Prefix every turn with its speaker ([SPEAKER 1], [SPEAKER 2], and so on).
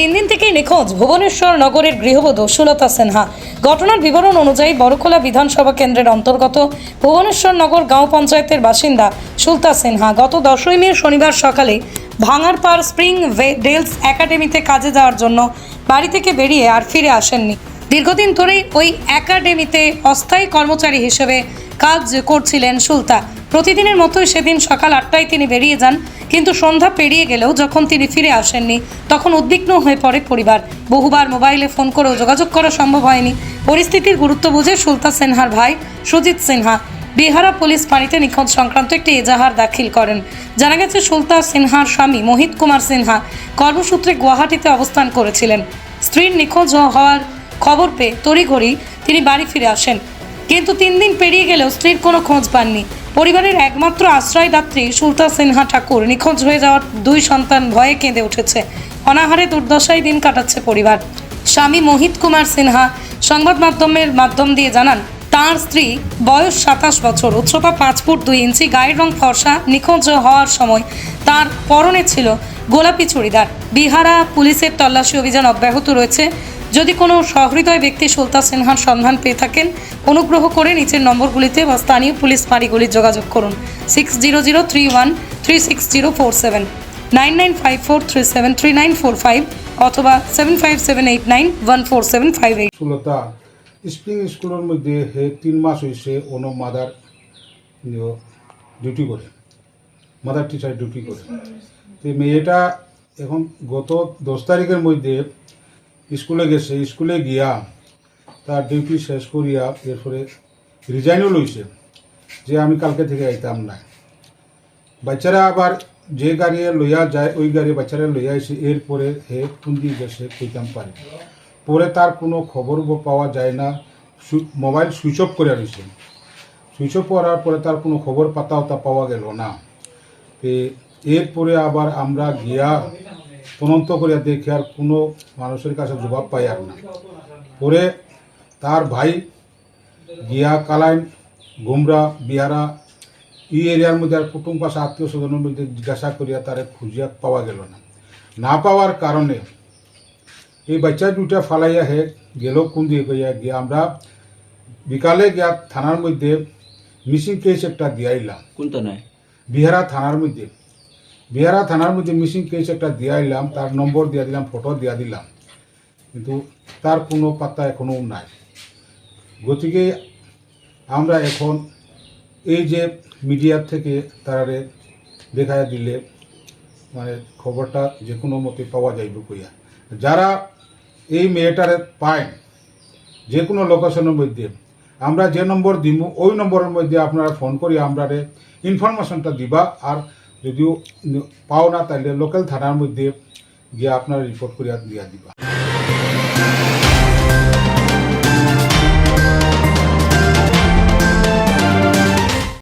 [SPEAKER 1] তিন দিন থেকেই নিখোঁজ ভুবনেশ্বর নগরের গৃহবধূ সুলতা সিনহা। ঘটনার বিবরণ অনুযায়ী বড়খোলা বিধানসভা কেন্দ্রের অন্তর্গত ভুবনেশ্বর নগর গাঁও পঞ্চায়েতের বাসিন্দা সুলতা সিনহা গত দশই মে শনিবার সকালে ভাঙারপাড় স্প্রিং ডেলস একাডেমিতে কাজে যাওয়ার জন্য বাড়ি থেকে বেরিয়ে আর ফিরে আসেননি। দীর্ঘদিন ধরেই ওই একাডেমিতে অস্থায়ী কর্মচারী হিসেবে কাজ করছিলেন সুলতা। প্রতিদিনের মতোই সেদিন সকাল আটটায় তিনি বেরিয়ে যান, কিন্তু সন্ধ্যা পেরিয়ে গেলেও যখন তিনি ফিরে আসেননি, তখন উদ্বিগ্ন হয়ে পড়ে পরিবার। বহুবার মোবাইলে ফোন করেও যোগাযোগ করা সম্ভব হয়নি। পরিস্থিতির গুরুত্ব বুঝে সুলতা সিনহার ভাই সুজিত সিনহা বিহারা পুলিশ পানিতে নিখোঁজ সংক্রান্ত একটি এজাহার দাখিল করেন। জানা গেছে সুলতা সিনহার স্বামী মোহিত কুমার সিনহা কর্মসূত্রে গুয়াহাটিতে অবস্থান করেছিলেন। স্ত্রীর নিখোঁজ হওয়ার খবর পেয়ে তড়িঘড়ি তিনি বাড়ি ফিরে আসেন। কিন্তু তিন দিন পেরিয়ে গেলেও স্ত্রীর কোনো খোঁজ পাননি। পরিবারের একমাত্র আশ্রয়দাত্রী সুলতা সিনহা ঠাকুর নিখোঁজ হয়ে যাওয়ার দুই সন্তান ভয়ে কেঁদে উঠেছে। অনাহারে দুর্দশায় দিন কাটাচ্ছে পরিবার। স্বামী মোহিত কুমার সিনহা সংবাদ মাধ্যমের মাধ্যম দিয়ে জানান, তার স্ত্রী বয়স সাতাশ বছর, উচ্চতা পাঁচ ফুট দুই ইঞ্চি, গায়ের রং ফর্সা, নিখোঁজ হওয়ার সময় তার পরনে ছিল গোলাপি চুড়িদার। বিহারা পুলিশের তল্লাশি অভিযান অব্যাহত রয়েছে। যদি কোনো সহৃদয় ব্যক্তি সুলতা সিনহার সন্ধান পেয়ে থাকেন, অনুগ্রহ করে নিচের নম্বরগুলিতে বা স্থানীয় পুলিশ ফাঁড়িগুলি যোগাযোগ করুন। Six zero zero three one three six zero four seven nine nine five four three seven three nine four five অথবা seven five seven eight nine one four seven five eight
[SPEAKER 2] Sulata spring স্কুলের মধ্যে হে তিন মাস হয়েছে অন্য mother duty করে। Mother teacher duty করে। তো মেয়েটা এখন গত দশ তারিখের মধ্যে স্কুলে গেছে, স্কুলে গিয়া তার ডিউটি শেষ করিয়া এরপরে রিজাইনও লইছে, যে আমি কালকে থেকে আইতাম না। বাচ্চারা আবার যে গাড়ি লইয়া যায়, ওই গাড়ি বাচ্চারা লইয়া আইসে এরপরে হে পুন্দি গেছে কইতাম পারে। পরে তার কোনো খবর পাওয়া যায় না মোবাইল সুইচ অফ করে রয়েছে সুইচ অফ করার পরে তার কোনো খবর পাতাও তা পাওয়া গেল না। এরপরে আবার আমরা গিয়া তদন্ত করিয়া দেখি আর কোনো মানুষের কাছে জবাব পাই আর না। পরে তার ভাই গিয়া কালাইন গুমরা বিহারা এই এরিয়ার মধ্যে আর কুটুম পাশে আত্মীয় স্বজনের মধ্যে জিজ্ঞাসা করিয়া তারে খুঁজিয়া পাওয়া গেল না। না পাওয়ার কারণে এই বাচ্চা দুইটা ফালাইয়া হে গেল কোন দিয়ে গিয়া গিয়া আমরা বিকালে গিয়া থানার মধ্যে মিসিং কেস একটা দিয়াইলাম।
[SPEAKER 3] কোনটা নয়?
[SPEAKER 2] বিহারা থানার মধ্যে। বিহারা থানার মধ্যে মিসিং কেস একটা দিয়া দিলাম, তার নম্বর দিয়া দিলাম ফটো দিয়া দিলাম। কিন্তু তার কোনো পাত্তা এখনও নাই। গতিকে আমরা এখন এই যে মিডিয়ার থেকে তারারে দেখায় দিলে মানে খবরটা যে কোনো মতে পাওয়া যাইব কইয়া। যারা এই মেয়েটারে পায় যে কোনো লোকেশনের মধ্যে, আমরা যে নম্বর দিব ওই নম্বরের মধ্যে আপনারা ফোন করি আমরা ইনফরমেশনটা দিবা, আর যদিও পাও না তাহলে লোকাল থানার মধ্যে গিয়ে আপনারা রিপোর্ট করিয়া দিয়া দিবা।